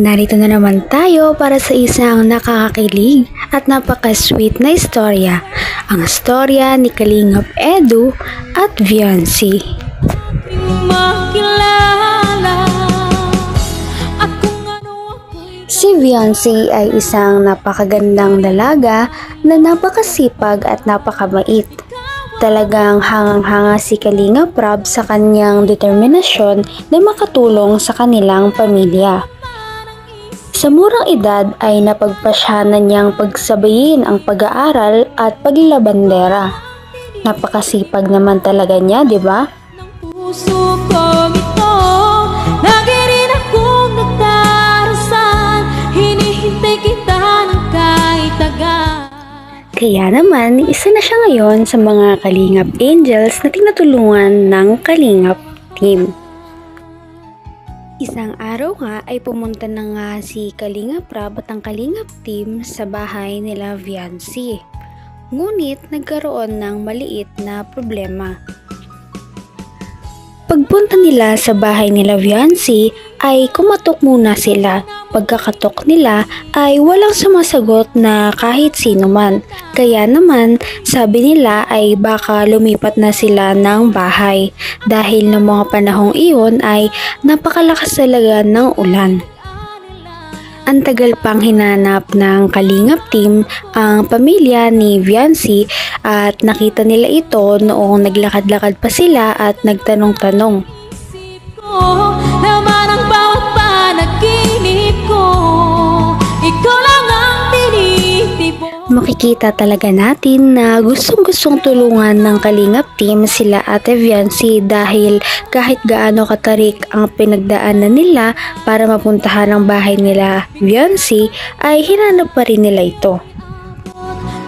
Narito na naman tayo para sa isang nakakakilig at napaka-sweet na istorya. Ang istorya ni Kalingap Edu at Viancy. Si Viancy ay isang napakagandang dalaga na napakasipag at napakamait. Talagang hangang-hanga si Kalinga Prab sa kanyang determinasyon na makatulong sa kanilang pamilya. Sa murang edad ay napagpasyanan niyang pagsabayin ang pag-aaral at paglabandera. Napakasipag naman talaga niya, di ba? puso kong ito Lagi rin akong nagdarasal Hinihintay kita ng kahit agad Kaya naman, isa na siya ngayon sa mga Kalingap Angels na tinutulungan ng Kalingap Team. Isang araw nga ay pumunta na nga si Kalingap Rab at ang Kalingap Team sa bahay nila Viancy. Ngunit nagkaroon ng maliit na problema. Pagpunta nila sa bahay nila Viancy ay kumatok muna sila. Pagkakatok nila ay walang sumasagot na kahit sino man. Kaya naman sabi nila ay baka lumipat na sila ng bahay dahil ng mga panahong iyon ay napakalakas talaga ng ulan. Ang tagal pang hinanap ng Kalingap team ang pamilya ni Viancy at nakita nila ito noong naglakad-lakad pa sila at nagtanong-tanong. Laman ang Makikita talaga natin na gustong-gustong tulungan ng Kalingap team sila Ate Viancy dahil kahit gaano katarik ang pinagdaanan nila para mapuntahan ang bahay nila Viancy ay hinanap pa rin nila ito.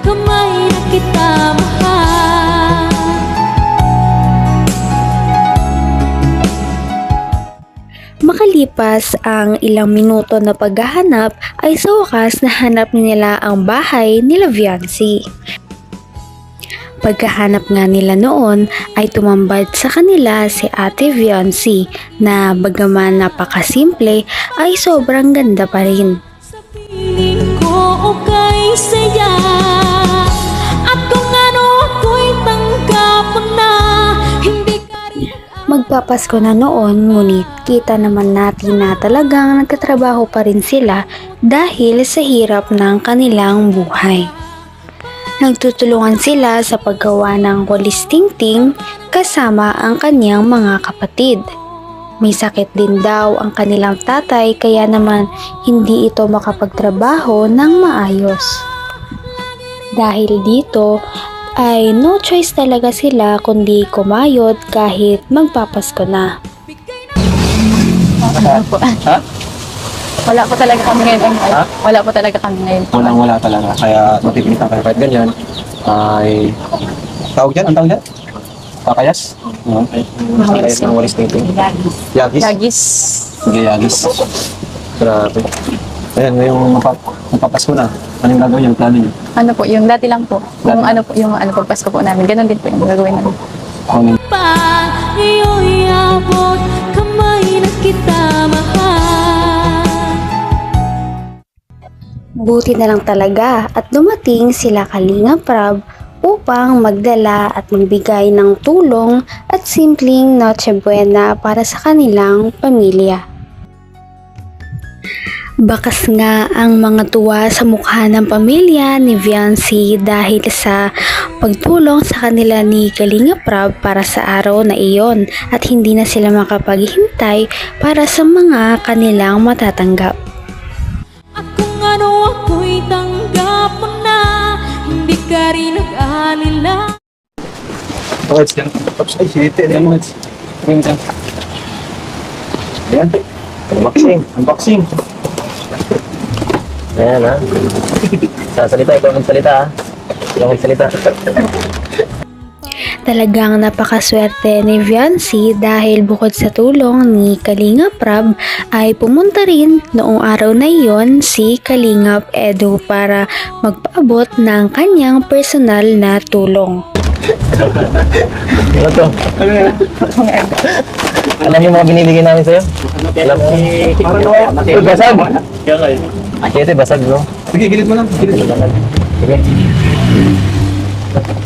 Kamay na kita mahal Makalipas ang ilang minuto na paghahanap ay sa wakas nahanap nila ang bahay nila Viancy. Pagkahanap nga nila noon ay tumambad sa kanila si Ate Viancy na bagaman napakasimple ay sobrang ganda pa rin. Sa piling ko okay saya At kung ano ako'y tanggap na Hindi ka rin Magpapasko na noon ngunit kita naman natin na talagang nagkatrabaho pa rin sila dahil sa hirap ng kanilang buhay. Nagtutulungan sila sa paggawa ng walis tingting kasama ang kanyang mga kapatid. May sakit din daw ang kanilang tatay kaya naman hindi ito makapagtrabaho ng maayos. Dahil dito ay no choice talaga sila kundi kumayod kahit magpapasko na. Wala po. Ha? Wala po talaga kami ngayon. Ha? Wala po talaga kami ngayon. Walang wala talaga. Kaya matipilitan kayo kahit ganyan. Ay... Tawag dyan? Ang tawag dyan? Kakayas? Oo. Kakayas ng walis tingting. Yagis? Lagis. Sige, yagis. Grabe. Ayan, ngayong mapap mapapasko na. Anong gagawin yung plano niyo? Ano po, yung dati lang po. Yung ano po, yung ano po, Pasko po namin. Ganon din po yung gagawin namin. Kung pa Iyo'y abot kita mahal Buti na lang talaga at dumating sila Kalinga Prab upang magdala at magbigay ng tulong at simpleng Noche Buena para sa kanilang pamilya. Bakas nga ang mga tuwa sa mukha ng pamilya ni Viancy dahil sa pagtulong sa kanila ni Kalinga Prab para sa araw na iyon at hindi na sila makapaghintay para sa mga kanilang matatanggap. At kung ano ako'y tanggap mo na Hindi ka rin nag-alila Towards dyan. Oops, ay, siti. Ayan mo. Ayan dyan. Ayan. Unboxing. Unboxing. Ayan ha. Sasalita, ikaw magsalita ha. Ikaw magsalita. Talagang napakaswerte ni Viancy dahil bukod sa tulong ni Kalingap Rab ay pumunta rin noong araw na iyon si Kalingap Edu para magpaabot ng kanyang personal na tulong. Ano to? Alam niyo mga binibigyan namin sa'yo? Alam mo? Uy, basag! Ito, basag, bro. Sige, gilid mo lang. Gilid mo lang. Sige.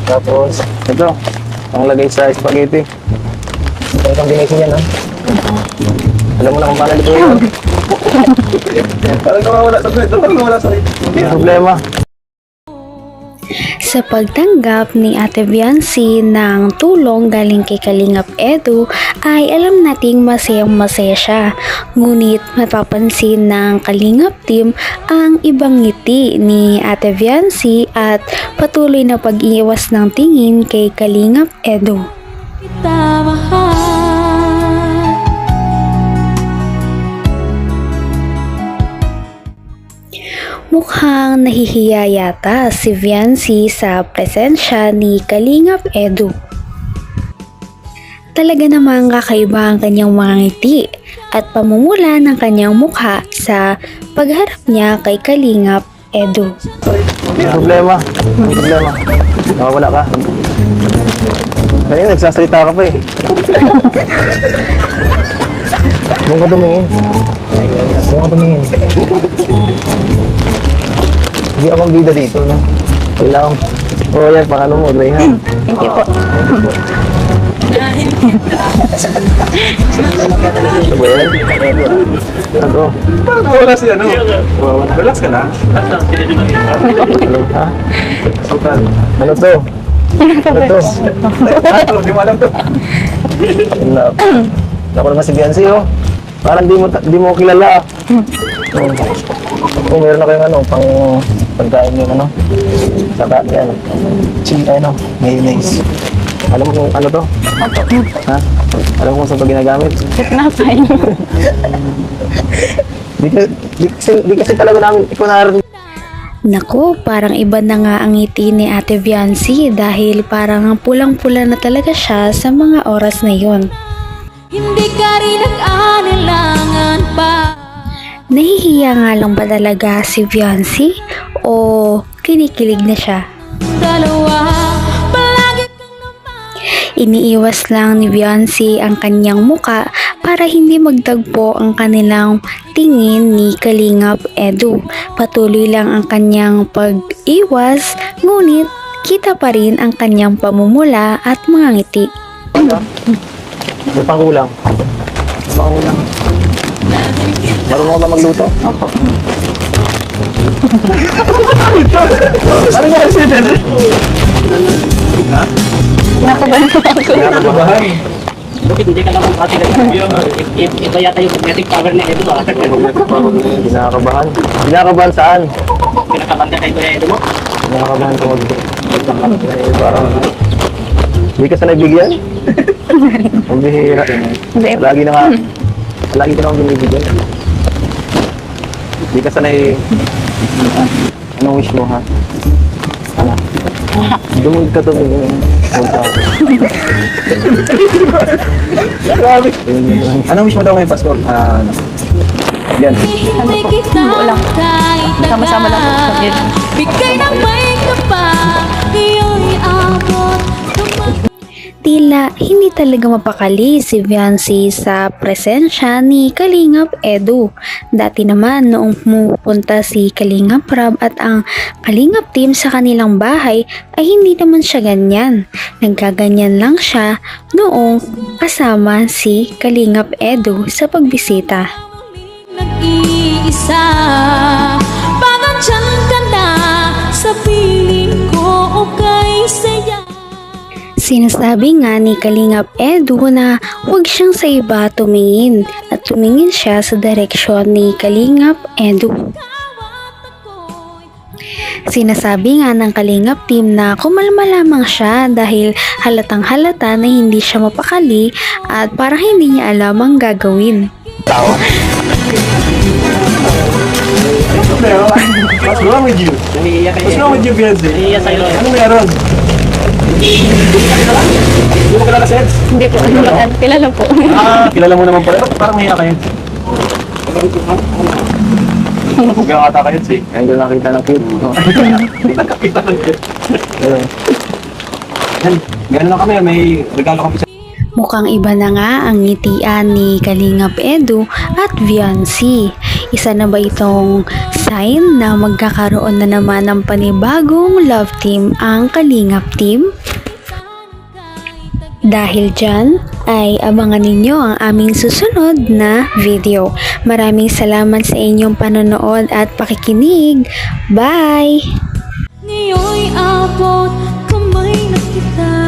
Tapos, ito. Ang lagay sa spaghetti. Ito ang combination yan, ha? Alam mo na kung paano ito yun. Parang nawawala sa kwento. Parang nawawala sa Hindi problema. Sa pagtanggap ni Ate Biancy ng tulong galing kay Kalingap Edu ay alam nating masayang masaya siya. Ngunit mapapansin ng Kalingap team ang ibang ngiti ni Ate Biancy at patuloy na pag-iwas ng tingin kay Kalingap Edu. kita mahal Mukhang nahihiya yata si Viancy sa presensya ni Kalingap Edu. Talaga namang kakaiba ang kanyang mga ngiti at pamumula ng kanyang mukha sa pagharap niya kay Kalingap Edu. Problema. Problema. Nakawala ka. Kanina nagsasalita ka pa eh. Doon ka tumingin. Doon ka tumingin. Hindi akong bida dito, no? Kailangan. Oo, oh, yan, pang ano mo, Greyhound. Thank you po. Ano yan? Ano? Parang nawawala si ano. Relax ka na. Ano? Ha? Ano to? Ano to? Ano, di mo alam to. Ano? Ako naman si Biancy, oh. Parang di mo, di mo kilala. ah. Oh. Kung meron na kayong ano, pang pagkain yung ano. Saka yan. Chili, ano, mayonnaise. Alam mo kung ano to? Ha? Alam mo kung saan to ginagamit? Napay. Di, ka, di, kasi, di kasi talaga namin ikaw narinig. Naku, parang iba na nga ang ngiti ni Ate Viancy dahil parang pulang-pula na talaga siya sa mga oras na yon. Hindi ka rin nag-anilangan pa Nahihiya nga lang ba talaga si Viancy o kinikilig na siya? Dalawa Iniiwas lang ni Beyonce ang kanyang muka para hindi magtagpo ang kanilang tingin ni Kalingap Edu. Patuloy lang ang kanyang pag-iwas, ngunit kita pa rin ang kanyang pamumula at mga ngiti. May pangkulang. Pangkulang. Marunong ka ba magluto? Opo. ano ba kasi ito? Nakabahan po ako. Kinakabahan. Bakit hindi ka naman pati na Ito yata yung magnetic power na ito ah. Kinakabahan. Kinakabahan saan? Pinakabanda kay Kuya Edo mo. Kinakabahan ko parang... Hindi ka sanay bigyan? Ang bihira. Lagi na nga. Lagi ka naman binibigyan. Hindi ka sanay... Anong wish mo ha? Ano? Dumog ka to. Punta. Grabe. Anong wish mo daw ngayong Pasko? Ah, ano? Yan. Hindi kita kahit Sama-sama lang po. Bigay ng Tila hindi talaga mapakali si Viancy sa presensya ni Kalingap Edu. Dati naman noong pumupunta si Kalingap Rab at ang Kalingap team sa kanilang bahay ay hindi naman siya ganyan. Nagkaganyan lang siya noong kasama si Kalingap Edu sa pagbisita. Nag-iisa Pangandyan ka na Sa piling ko o kay saya Sinasabi nga ni Kalingap Edu na huwag siyang sa iba tumingin at tumingin siya sa direksyon ni Kalingap Edu. Sinasabi nga ng Kalingap team na kumalma lamang siya dahil halatang halata na hindi siya mapakali at parang hindi niya alam ang gagawin. What's wrong with you? What's wrong with you, sa'yo. Ano meron? Hindi mo kilala si Eds? Hindi po. Kilala po. Ah, kilala mo naman pala. Parang mahiya kayo. Huwag ata kayo, si. Ayun doon nakita ng cute. Hindi nakakita ng. Yan, gano'n lang kami. May regalo kami sa Mukhang iba na nga ang ngitian ni Kalingap Edu at Viancy. Isa na ba itong sign na magkakaroon na naman ng panibagong love team ang Kalingap team? Dahil dyan, ay abangan ninyo ang aming susunod na video. Maraming salamat sa inyong panonood at pakikinig. Bye! Ngayoy abot kamay na kita